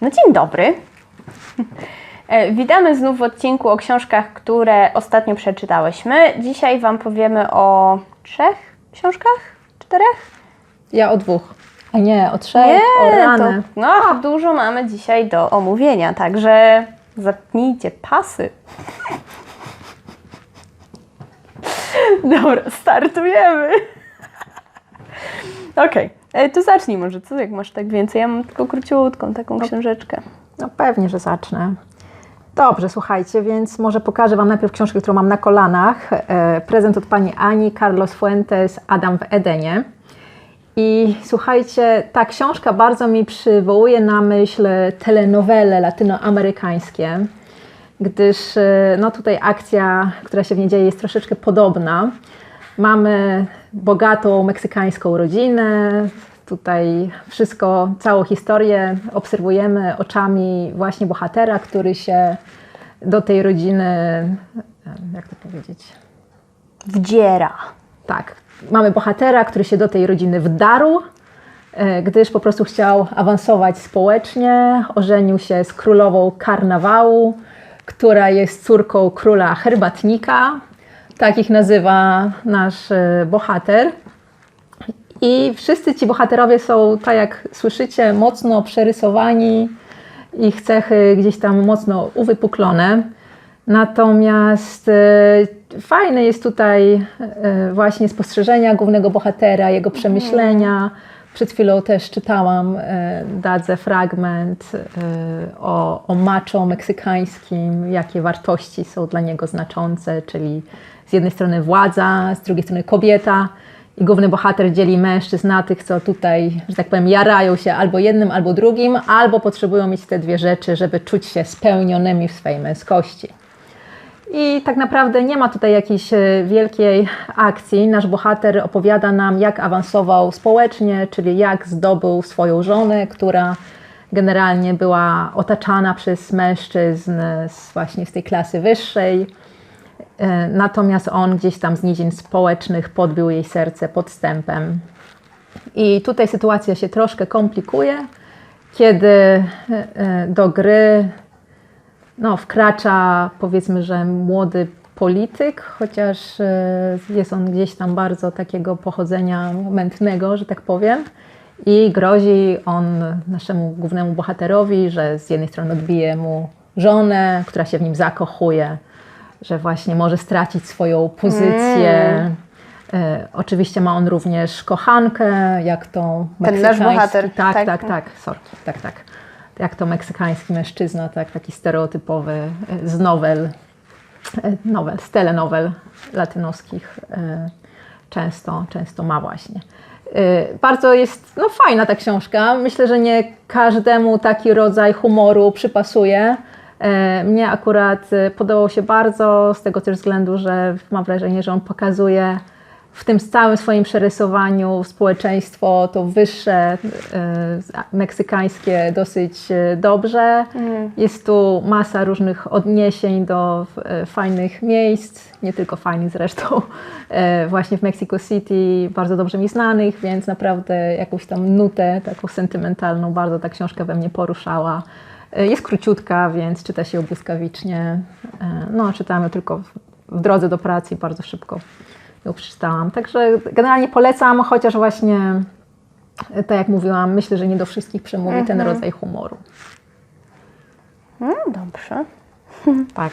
No dzień dobry. E, Witamy znów w odcinku o książkach, które ostatnio przeczytałyśmy. Dzisiaj Wam powiemy o trzech książkach? Czterech? Ja o dwóch. A nie, o trzech, o to, rany. no, dużo mamy dzisiaj do omówienia, także zapnijcie pasy. Dobra, startujemy. Okej, e, to zacznij może, co jak masz tak więcej? Ja mam tylko króciutką taką książeczkę. No pewnie, że zacznę. Dobrze, słuchajcie, więc może pokażę Wam najpierw książkę, którą mam na kolanach. E, prezent od pani Ani, Carlos Fuentes, Adam w Edenie. I słuchajcie, ta książka bardzo mi przywołuje na myśl telenowele latynoamerykańskie, gdyż e, no tutaj akcja, która się w niej dzieje, jest troszeczkę podobna. Mamy bogatą meksykańską rodzinę, tutaj wszystko, całą historię obserwujemy oczami właśnie bohatera, który się do tej rodziny, jak to powiedzieć, Wdziera. tak, mamy bohatera, który się do tej rodziny wdarł, e, gdyż po prostu chciał awansować społecznie. Ożenił się z królową karnawału, która jest córką króla herbatnika. Tak ich nazywa nasz e, bohater. I wszyscy ci bohaterowie są, tak jak słyszycie, mocno przerysowani, ich cechy gdzieś tam mocno uwypuklone. Natomiast e, fajne jest tutaj e, właśnie spostrzeżenia głównego bohatera, jego przemyślenia. Przed chwilą też czytałam, e, dadzę fragment e, o, o macho meksykańskim, jakie wartości są dla niego znaczące, czyli z jednej strony władza, z drugiej strony kobieta. I główny bohater dzieli mężczyzn na tych, co tutaj, że tak powiem, jarają się albo jednym, albo drugim, albo potrzebują mieć te dwie rzeczy, żeby czuć się spełnionymi w swojej męskości. I tak naprawdę nie ma tutaj jakiejś e, wielkiej akcji. Nasz bohater opowiada nam, jak awansował społecznie, czyli jak zdobył swoją żonę, która generalnie była otaczana przez mężczyzn z, właśnie z tej klasy wyższej. E, Natomiast on gdzieś tam z nizin społecznych podbił jej serce podstępem. I tutaj sytuacja się troszkę komplikuje, kiedy e, e, do gry no, wkracza powiedzmy, że młody polityk, chociaż jest on gdzieś tam bardzo takiego pochodzenia mętnego, że tak powiem. I grozi on naszemu głównemu bohaterowi, że z jednej strony odbije mu żonę, która się w nim zakochuje, że właśnie może stracić swoją pozycję. E, oczywiście ma on również kochankę, jak tą Ten nasz bohater, Tak, tak. tak, tak, sorki, tak, tak. Jak to meksykański mężczyzna, tak, taki stereotypowy e, z nowel, e, nowel, z telenowel latynoskich e, często, często ma właśnie. E, Bardzo jest no, fajna ta książka. Myślę, że nie każdemu taki rodzaj humoru przypasuje. E, Mnie akurat e, podobał się bardzo, z tego też względu, że mam wrażenie, że on pokazuje w tym całym swoim przerysowaniu społeczeństwo to wyższe, e, meksykańskie dosyć dobrze. Jest tu masa różnych odniesień do fajnych miejsc, nie tylko fajnych zresztą, właśnie w Mexico City, bardzo dobrze mi znanych, więc naprawdę jakąś tam nutę taką sentymentalną bardzo ta książka we mnie poruszała. E, Jest króciutka, więc czyta się ją błyskawicznie. E, No, czytałam ją tylko w- drodze do pracy i bardzo szybko ją przeczytałam. Także generalnie polecam, chociaż właśnie, e, tak jak mówiłam, myślę, że nie do wszystkich przemówi ten rodzaj humoru. No dobrze. Tak.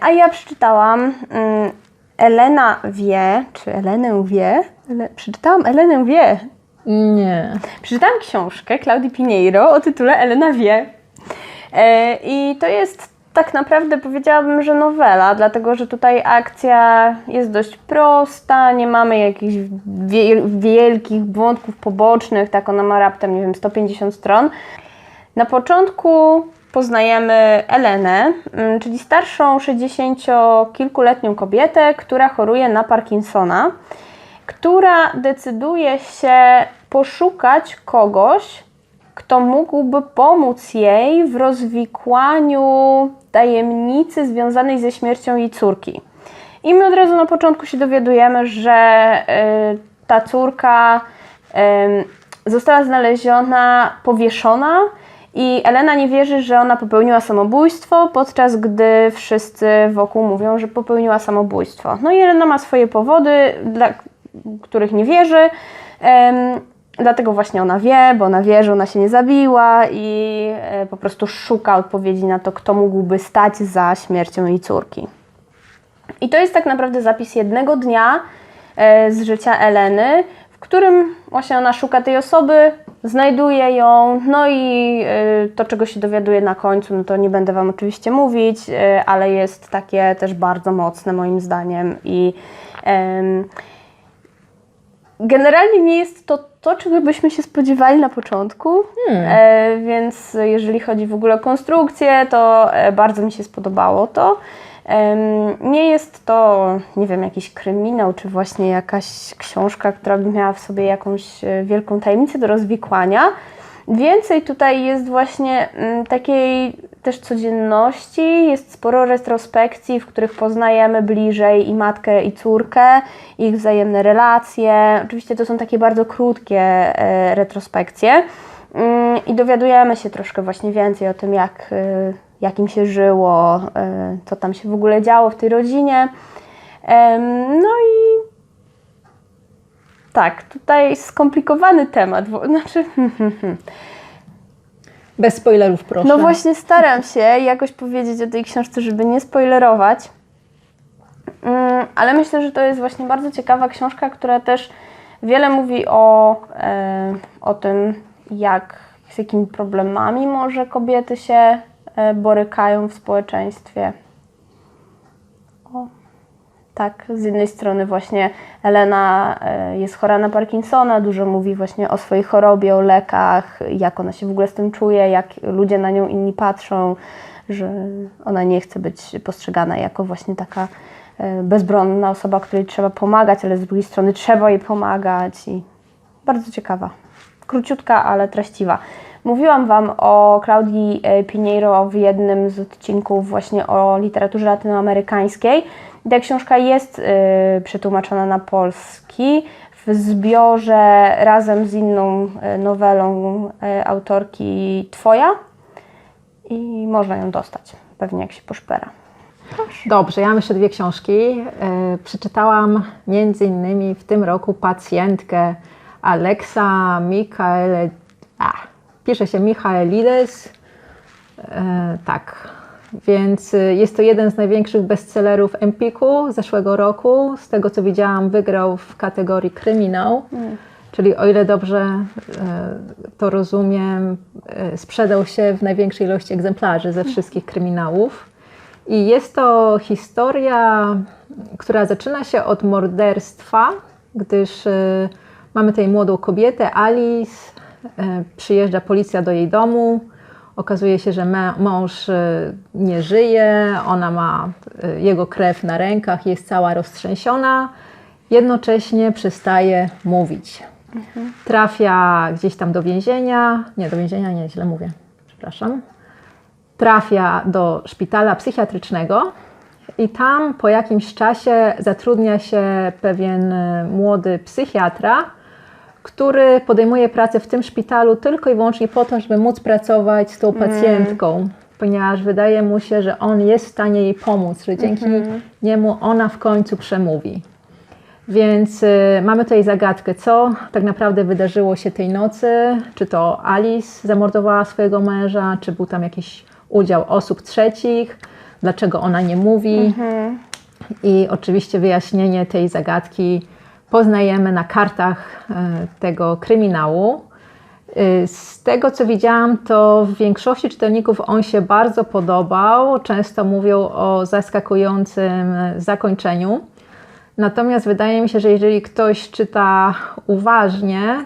A ja przeczytałam mm, Elena wie, czy Elenę wie? Ele, przeczytałam Elenę wie. Nie. Przeczytałam książkę Claudii Pinheiro o tytule Elena wie. E, I to jest tak naprawdę powiedziałabym, że nowela, dlatego że tutaj akcja jest dość prosta, nie mamy jakichś wie, wielkich wątków pobocznych, tak ona ma raptem, nie wiem, 150 stron. Na początku poznajemy Elenę, mm, czyli starszą 60-kilkuletnią kobietę, która choruje na Parkinsona, która decyduje się poszukać kogoś, kto mógłby pomóc jej w rozwikłaniu tajemnicy związanej ze śmiercią jej córki. I my od razu na początku się dowiadujemy, że y, ta córka em, została znaleziona powieszona I Elena nie wierzy, że ona popełniła samobójstwo, podczas gdy wszyscy wokół mówią, że popełniła samobójstwo. No i Elena ma swoje powody, dla których nie wierzy. Dlatego właśnie ona wie, bo ona wie, że ona się nie zabiła i e, po prostu szuka odpowiedzi na to, kto mógłby stać za śmiercią jej córki. I to jest tak naprawdę zapis jednego dnia e, z życia Eleny, w którym właśnie ona szuka tej osoby, znajduje ją, no i e, to, czego się dowiaduje na końcu, no to nie będę Wam oczywiście mówić, ale jest takie też bardzo mocne moim zdaniem i generalnie nie jest to to, czego byśmy się spodziewali na początku, e, więc jeżeli chodzi w ogóle o konstrukcję, to e, bardzo mi się spodobało to. Em, Nie jest to, nie wiem, jakiś kryminał, czy właśnie jakaś książka, która by miała w sobie jakąś e, wielką tajemnicę do rozwikłania. Więcej tutaj jest właśnie mm, takiej też codzienności, jest sporo retrospekcji, w których poznajemy bliżej i matkę, i córkę, ich wzajemne relacje. Oczywiście to są takie bardzo krótkie e, retrospekcje Mm, i dowiadujemy się troszkę właśnie więcej o tym, jak, e, jak im się żyło, e, co tam się w ogóle działo w tej rodzinie. No i tak, tutaj skomplikowany temat, znaczy Bez spoilerów, proszę. No właśnie staram się jakoś powiedzieć o tej książce, żeby nie spoilerować. Mm, Ale myślę, że to jest właśnie bardzo ciekawa książka, która też wiele mówi o, e, o tym, jak, z jakimi problemami może kobiety się e, borykają w społeczeństwie. Tak, z jednej strony właśnie Elena e, jest chora na Parkinsona, dużo mówi właśnie o swojej chorobie, o lekach, jak ona się w ogóle z tym czuje, jak ludzie na nią inni patrzą, że ona nie chce być postrzegana jako właśnie taka e, bezbronna osoba, której trzeba pomagać, ale z drugiej strony trzeba jej pomagać i bardzo ciekawa. Króciutka, ale treściwa. Mówiłam Wam o Claudii e, Pinheiro w jednym z odcinków właśnie o literaturze latynoamerykańskiej. Ta książka jest y, przetłumaczona na polski w zbiorze razem z inną y, nowelą y, autorki Twoja i można ją dostać, pewnie jak się poszpera. Dobrze, ja mam jeszcze dwie książki. E, przeczytałam między innymi w tym roku pacjentkę Alexa Michaele... A, pisze się Michaelides. E, tak, więc y, jest to jeden z największych bestsellerów Empiku zeszłego roku. Z tego co widziałam, wygrał w kategorii kryminał. Czyli o ile dobrze e, to rozumiem, e, sprzedał się w największej ilości egzemplarzy ze wszystkich kryminałów. I jest to historia, która zaczyna się od morderstwa, gdyż mamy tutaj młodą kobietę, Alice, przyjeżdża policja do jej domu, okazuje się, że mąż e, nie żyje, ona ma e, jego krew na rękach, jest cała roztrzęsiona, jednocześnie przestaje mówić. Trafia gdzieś tam do więzienia, nie, do więzienia nie, źle mówię, przepraszam trafia do szpitala psychiatrycznego i tam po jakimś czasie zatrudnia się pewien e, młody psychiatra, który podejmuje pracę w tym szpitalu tylko i wyłącznie po to, żeby móc pracować z tą pacjentką, ponieważ wydaje mu się, że on jest w stanie jej pomóc, że dzięki niemu ona w końcu przemówi. Więc y, mamy tutaj zagadkę, co tak naprawdę wydarzyło się tej nocy. Czy to Alice zamordowała swojego męża, czy był tam jakiś udział osób trzecich, dlaczego ona nie mówi. I oczywiście wyjaśnienie tej zagadki poznajemy na kartach y, tego kryminału. Y, Z tego co widziałam, to w większości czytelników on się bardzo podobał. Często mówią o zaskakującym y, zakończeniu. Natomiast wydaje mi się, że jeżeli ktoś czyta uważnie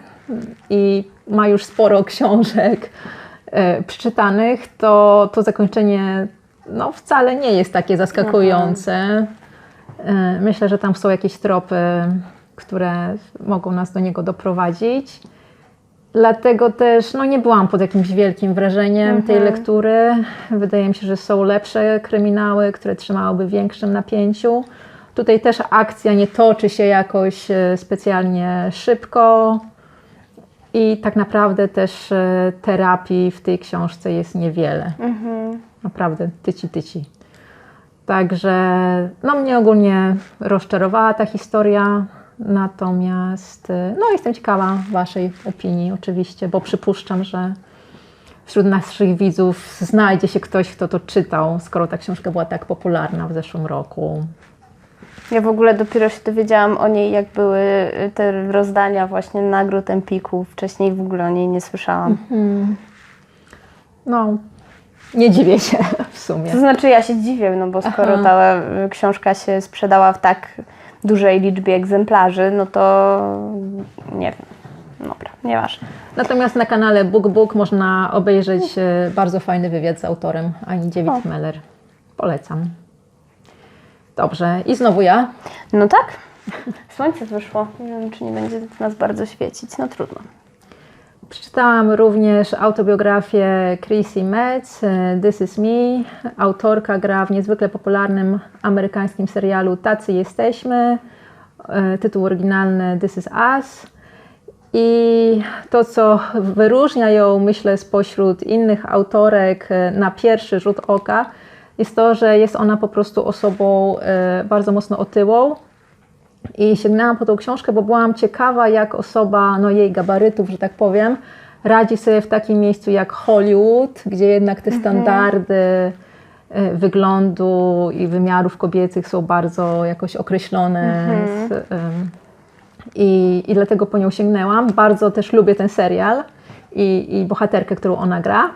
i ma już sporo książek e, przeczytanych, to to zakończenie no, wcale nie jest takie zaskakujące. E, myślę, że tam są jakieś tropy, które mogą nas do niego doprowadzić. Dlatego też no, nie byłam pod jakimś wielkim wrażeniem tej lektury. Wydaje mi się, że są lepsze kryminały, które trzymałyby w większym napięciu. Tutaj też akcja nie toczy się jakoś e, specjalnie szybko I tak naprawdę też e, terapii w tej książce jest niewiele. Naprawdę tyci, tyci. Także no, mnie ogólnie rozczarowała ta historia. Natomiast e, no, jestem ciekawa Waszej opinii oczywiście, bo przypuszczam, że wśród naszych widzów znajdzie się ktoś, kto to czytał, skoro ta książka była tak popularna w zeszłym roku. Ja w ogóle dopiero się dowiedziałam o niej, jak były y, te rozdania właśnie nagród Empiku. Wcześniej w ogóle o niej nie słyszałam. No, nie dziwię się w sumie. To znaczy ja się dziwię, no bo skoro Aha. ta y, książka się sprzedała w tak dużej liczbie egzemplarzy, no to nie wiem. Dobra, nieważne. Natomiast na kanale BookBook można obejrzeć e, bardzo fajny wywiad z autorem Ani Dziewicz Meller. Polecam. Dobrze, i znowu ja. No tak. Słońce wyszło. Nie wiem, czy nie będzie nas bardzo świecić. No trudno. Przeczytałam również autobiografię Chrissy Metz, e, This Is Me. Autorka gra w niezwykle popularnym amerykańskim serialu Tacy Jesteśmy. E, Tytuł oryginalny This Is Us. I to, co wyróżnia ją, myślę, spośród innych autorek e, na pierwszy rzut oka, jest to, że jest ona po prostu osobą bardzo mocno otyłą. I sięgnęłam po tą książkę, bo byłam ciekawa, jak osoba no, jej gabarytów, że tak powiem, radzi sobie w takim miejscu jak Hollywood, gdzie jednak te standardy e, wyglądu i wymiarów kobiecych są bardzo jakoś określone. Z, em, i, I dlatego po nią sięgnęłam. Bardzo też lubię ten serial i, i bohaterkę, którą ona gra.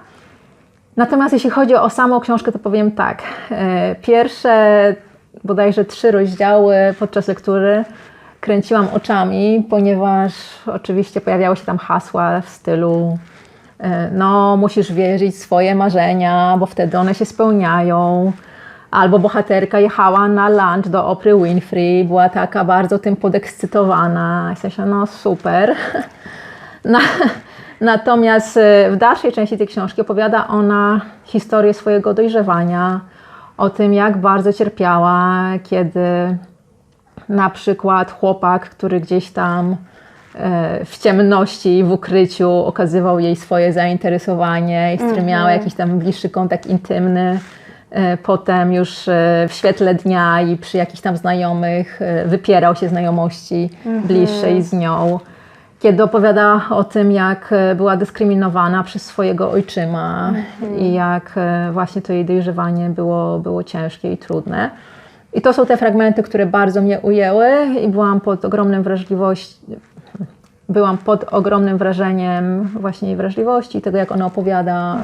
Natomiast jeśli chodzi o samą książkę, to powiem tak. E, Pierwsze bodajże trzy rozdziały podczas lektury kręciłam oczami, ponieważ oczywiście pojawiały się tam hasła w stylu e, no musisz wierzyć swoje marzenia, bo wtedy one się spełniają. Albo bohaterka jechała na lunch do Opry Winfrey, była taka bardzo tym podekscytowana. I myślę, no super. Na, natomiast e, w dalszej części tej książki opowiada ona historię swojego dojrzewania, o tym, jak bardzo cierpiała, kiedy na przykład chłopak, który gdzieś tam e, w ciemności, w ukryciu okazywał jej swoje zainteresowanie i z którym miała jakiś tam bliższy kontakt intymny. E, Potem już e, w świetle dnia i przy jakichś tam znajomych wypierał się znajomości bliższej z nią. Kiedy opowiada o tym, jak e, była dyskryminowana przez swojego ojczyma i jak e, właśnie to jej dojrzewanie było, było ciężkie i trudne. I to są te fragmenty, które bardzo mnie ujęły i byłam pod ogromnym wrażliwością, byłam pod ogromnym wrażeniem właśnie jej wrażliwości, tego jak ona opowiada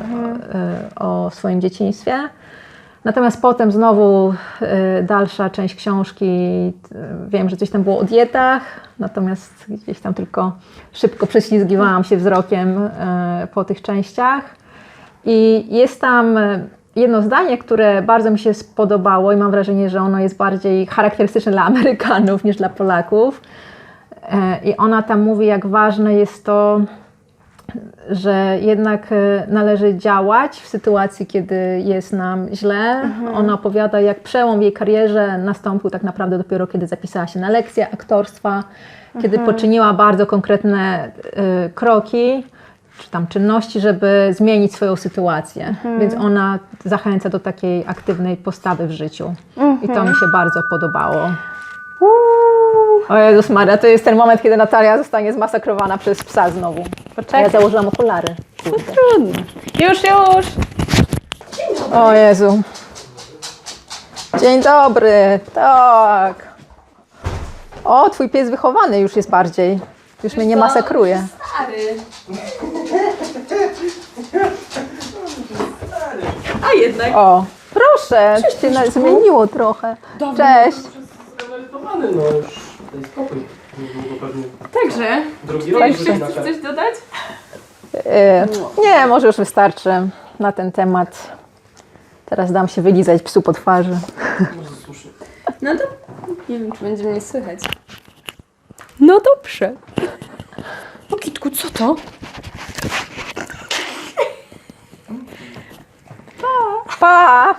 e, o swoim dzieciństwie. Natomiast potem znowu e, dalsza część książki, e, wiem, że coś tam było o dietach, natomiast gdzieś tam tylko szybko prześlizgiwałam się wzrokiem e, po tych częściach. I jest tam jedno zdanie, które bardzo mi się spodobało i mam wrażenie, że ono jest bardziej charakterystyczne dla Amerykanów niż dla Polaków. I ona tam mówi, jak ważne jest to, że jednak e, należy działać w sytuacji, kiedy jest nam źle. Ona opowiada, jak przełom w jej karierze nastąpił tak naprawdę dopiero, kiedy zapisała się na lekcję aktorstwa, kiedy poczyniła bardzo konkretne e, kroki czy tam czynności, żeby zmienić swoją sytuację. Więc ona zachęca do takiej aktywnej postawy w życiu. I to mi się bardzo podobało. O Jezus Maria, to jest ten moment, kiedy Natalia zostanie zmasakrowana przez psa znowu. A Poczekaj. ja założyłam okulary. Kurde. Trudno. Już, już! O Jezu. Dzień dobry. Tak. O, twój pies wychowany już jest bardziej. Już mnie nie masakruje. Stary. A jednak. O, proszę. Cię na- zmieniło trochę. Cześć. No już daj spokój. Niedługo pewnie Także, drugi czy rok jeszcze chcesz coś dodać? E, Nie, może już wystarczy na ten temat. Teraz dam się wylizać psu po twarzy. Może słusznie. No to nie wiem, czy będzie mnie słychać. No dobrze. O Kitku, co to? Pa!